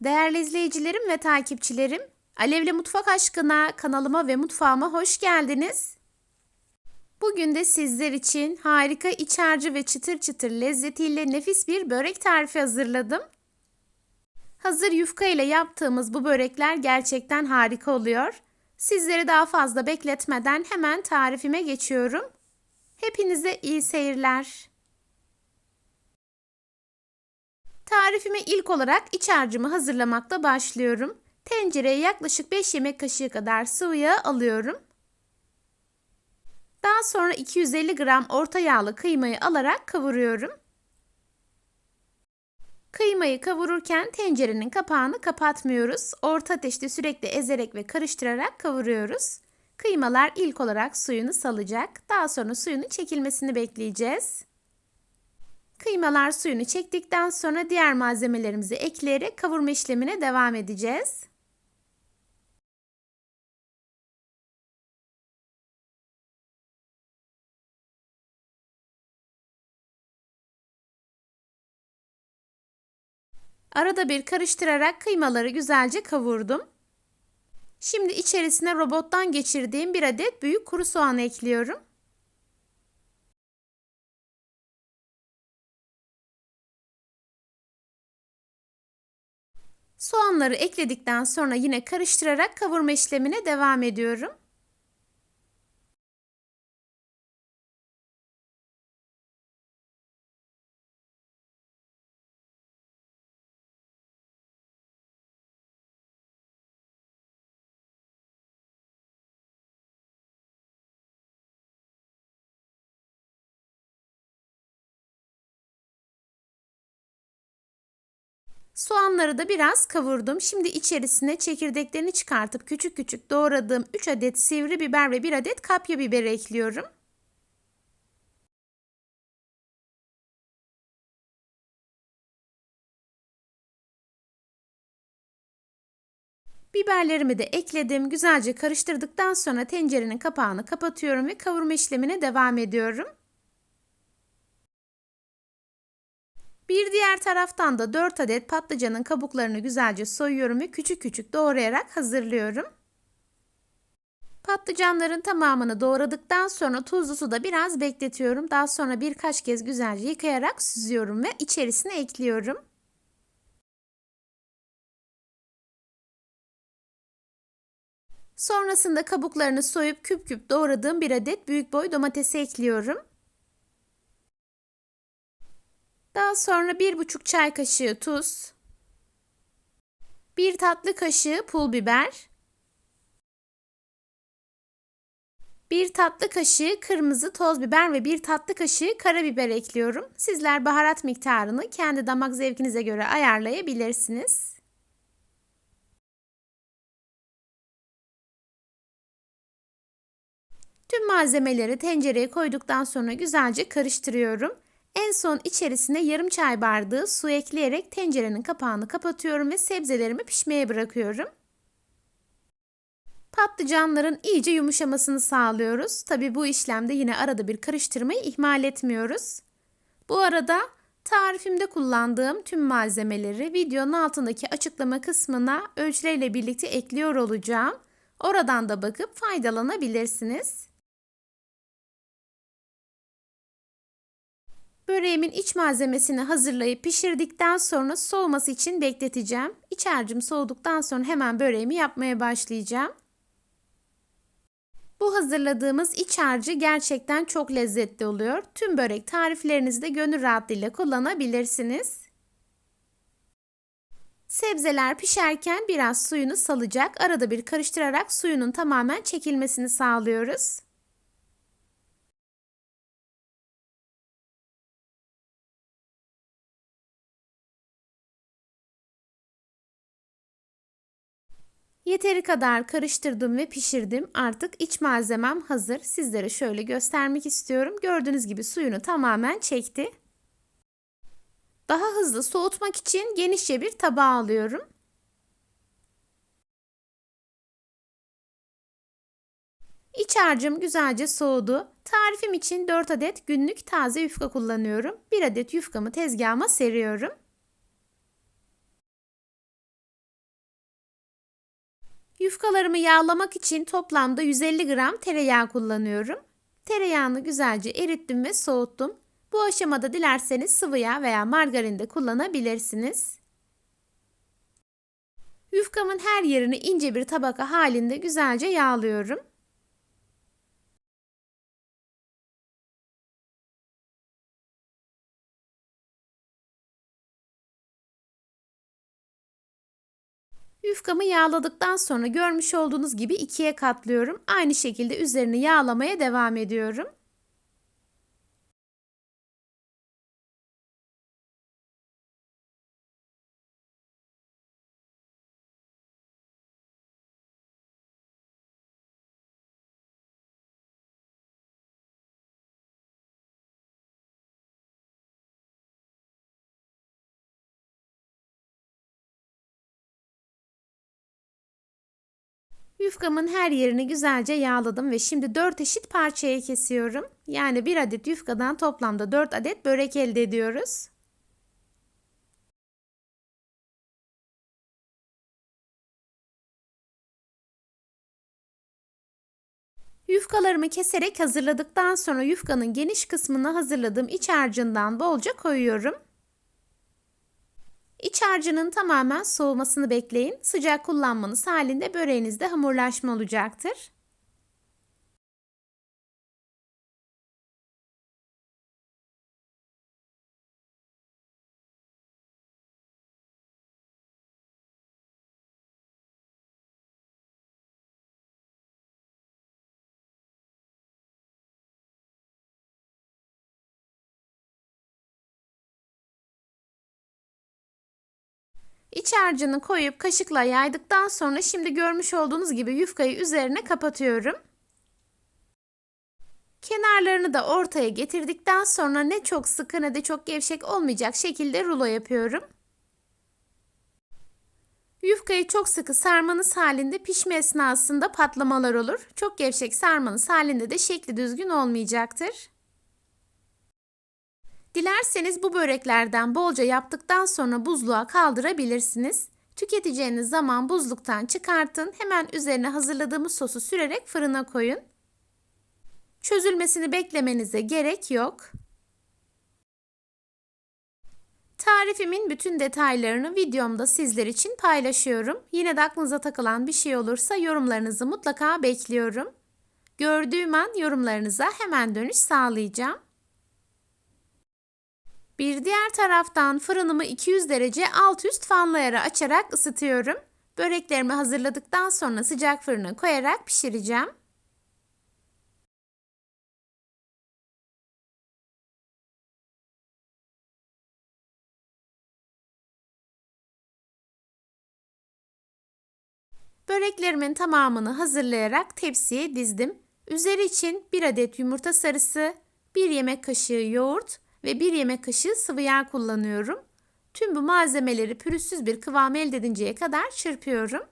Değerli izleyicilerim ve takipçilerim, Alevli Mutfak Aşkına kanalıma ve mutfağıma hoş geldiniz. Bugün de sizler için harika iç harcı ve çıtır çıtır lezzetiyle nefis bir börek tarifi hazırladım. Hazır yufka ile yaptığımız bu börekler gerçekten harika oluyor. Sizleri daha fazla bekletmeden hemen tarifime geçiyorum. Hepinize iyi seyirler. Tarifime ilk olarak iç harcımı hazırlamakla başlıyorum. Tencereye yaklaşık 5 yemek kaşığı kadar sıvı yağ alıyorum. Daha sonra 250 gram orta yağlı kıymayı alarak kavuruyorum. Kıymayı kavururken tencerenin kapağını kapatmıyoruz. Orta ateşte sürekli ezerek ve karıştırarak kavuruyoruz. Kıymalar ilk olarak suyunu salacak. Daha sonra suyunu çekilmesini bekleyeceğiz. Kıymalar suyunu çektikten sonra diğer malzemelerimizi ekleyerek kavurma işlemine devam edeceğiz. Arada bir karıştırarak kıymaları güzelce kavurdum. Şimdi içerisine robottan geçirdiğim bir adet büyük kuru soğan ekliyorum. Soğanları ekledikten sonra yine karıştırarak kavurma işlemine devam ediyorum. Soğanları da biraz kavurdum. Şimdi içerisine çekirdeklerini çıkartıp küçük küçük doğradığım 3 adet sivri biber ve 1 adet kapya biberi ekliyorum. Biberlerimi de ekledim. Güzelce karıştırdıktan sonra tencerenin kapağını kapatıyorum ve kavurma işlemine devam ediyorum. Bir diğer taraftan da 4 adet patlıcanın kabuklarını güzelce soyuyorum ve küçük küçük doğrayarak hazırlıyorum. Patlıcanların tamamını doğradıktan sonra tuzlu suda biraz bekletiyorum. Daha sonra birkaç kez güzelce yıkayarak süzüyorum ve içerisine ekliyorum. Sonrasında kabuklarını soyup küp küp doğradığım bir adet büyük boy domatesi ekliyorum. Daha sonra 1,5 çay kaşığı tuz, 1 tatlı kaşığı pul biber, 1 tatlı kaşığı kırmızı toz biber ve 1 tatlı kaşığı karabiber ekliyorum. Sizler baharat miktarını kendi damak zevkinize göre ayarlayabilirsiniz. Tüm malzemeleri tencereye koyduktan sonra güzelce karıştırıyorum. En son içerisine yarım çay bardağı su ekleyerek tencerenin kapağını kapatıyorum ve sebzelerimi pişmeye bırakıyorum. Patlıcanların iyice yumuşamasını sağlıyoruz. Tabi bu işlemde yine arada bir karıştırmayı ihmal etmiyoruz. Bu arada tarifimde kullandığım tüm malzemeleri videonun altındaki açıklama kısmına ölçüleriyle birlikte ekliyor olacağım. Oradan da bakıp faydalanabilirsiniz. Böreğimin iç malzemesini hazırlayıp pişirdikten sonra soğuması için bekleteceğim. İç harcım soğuduktan sonra hemen böreğimi yapmaya başlayacağım. Bu hazırladığımız iç harcı gerçekten çok lezzetli oluyor. Tüm börek tariflerinizde de gönül rahatlığıyla kullanabilirsiniz. Sebzeler pişerken biraz suyunu salacak. Arada bir karıştırarak suyunun tamamen çekilmesini sağlıyoruz. Yeteri kadar karıştırdım ve pişirdim. Artık iç malzemem hazır. Sizlere şöyle göstermek istiyorum. Gördüğünüz gibi suyunu tamamen çekti. Daha hızlı soğutmak için genişçe bir tabağa alıyorum. İç harcım güzelce soğudu. Tarifim için 4 adet günlük taze yufka kullanıyorum. 1 adet yufkamı tezgahıma seriyorum. Yufkalarımı yağlamak için toplamda 150 gram tereyağı kullanıyorum. Tereyağını güzelce erittim ve soğuttum. Bu aşamada dilerseniz sıvı yağ veya margarin de kullanabilirsiniz. Yufkamın her yerini ince bir tabaka halinde güzelce yağlıyorum. Yufkamı yağladıktan sonra görmüş olduğunuz gibi ikiye katlıyorum. Aynı şekilde üzerini yağlamaya devam ediyorum. Yufkamın her yerini güzelce yağladım ve şimdi 4 eşit parçaya kesiyorum. Yani 1 adet yufkadan toplamda 4 adet börek elde ediyoruz. Yufkalarımı keserek hazırladıktan sonra yufkanın geniş kısmını hazırladığım iç harcından bolca koyuyorum. İç harcının tamamen soğumasını bekleyin. Sıcak kullanmanız halinde böreğinizde hamurlaşma olacaktır. İç harcını koyup kaşıkla yaydıktan sonra şimdi görmüş olduğunuz gibi yufkayı üzerine kapatıyorum. Kenarlarını da ortaya getirdikten sonra ne çok sıkı ne de çok gevşek olmayacak şekilde rulo yapıyorum. Yufkayı çok sıkı sarmanız halinde pişme esnasında patlamalar olur. Çok gevşek sarmanız halinde de şekli düzgün olmayacaktır. Dilerseniz bu böreklerden bolca yaptıktan sonra buzluğa kaldırabilirsiniz. Tüketeceğiniz zaman buzluktan çıkartın. Hemen üzerine hazırladığımız sosu sürerek fırına koyun. Çözülmesini beklemenize gerek yok. Tarifimin bütün detaylarını videomda sizler için paylaşıyorum. Yine de aklınıza takılan bir şey olursa yorumlarınızı mutlaka bekliyorum. Gördüğüm an yorumlarınıza hemen dönüş sağlayacağım. Bir diğer taraftan fırınımı 200 derece alt üst fanlayara açarak ısıtıyorum. Böreklerimi hazırladıktan sonra sıcak fırına koyarak pişireceğim. Böreklerimin tamamını hazırlayarak tepsiye dizdim. Üzeri için 1 adet yumurta sarısı, 1 yemek kaşığı yoğurt ve 1 yemek kaşığı sıvı yağ kullanıyorum. Tüm bu malzemeleri pürüzsüz bir kıvam elde edinceye kadar çırpıyorum.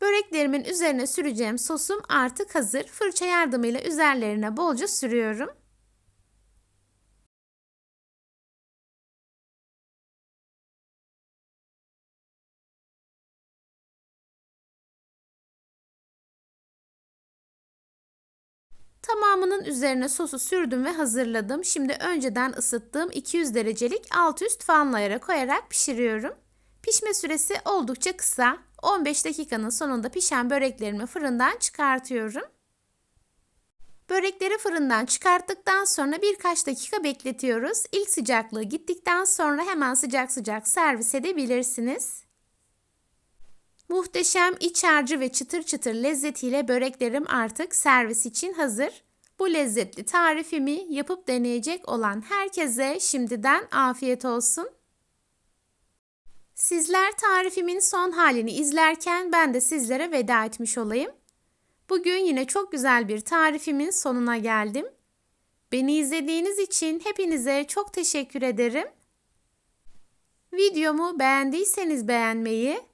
Böreklerimin üzerine süreceğim sosum artık hazır. Fırça yardımıyla üzerlerine bolca sürüyorum. Tamamının üzerine sosu sürdüm ve hazırladım. Şimdi önceden ısıttığım 200 derecelik alt üst fanlayara koyarak pişiriyorum. Pişme süresi oldukça kısa. 15 dakikanın sonunda pişen böreklerimi fırından çıkartıyorum. Börekleri fırından çıkarttıktan sonra birkaç dakika bekletiyoruz. İlk sıcaklığı gittikten sonra hemen sıcak sıcak servis edebilirsiniz. Muhteşem iç harcı ve çıtır çıtır lezzetiyle böreklerim artık servis için hazır. Bu lezzetli tarifimi yapıp deneyecek olan herkese şimdiden afiyet olsun. Sizler tarifimin son halini izlerken ben de sizlere veda etmiş olayım. Bugün yine çok güzel bir tarifimin sonuna geldim. Beni izlediğiniz için hepinize çok teşekkür ederim. Videomu beğendiyseniz beğenmeyi,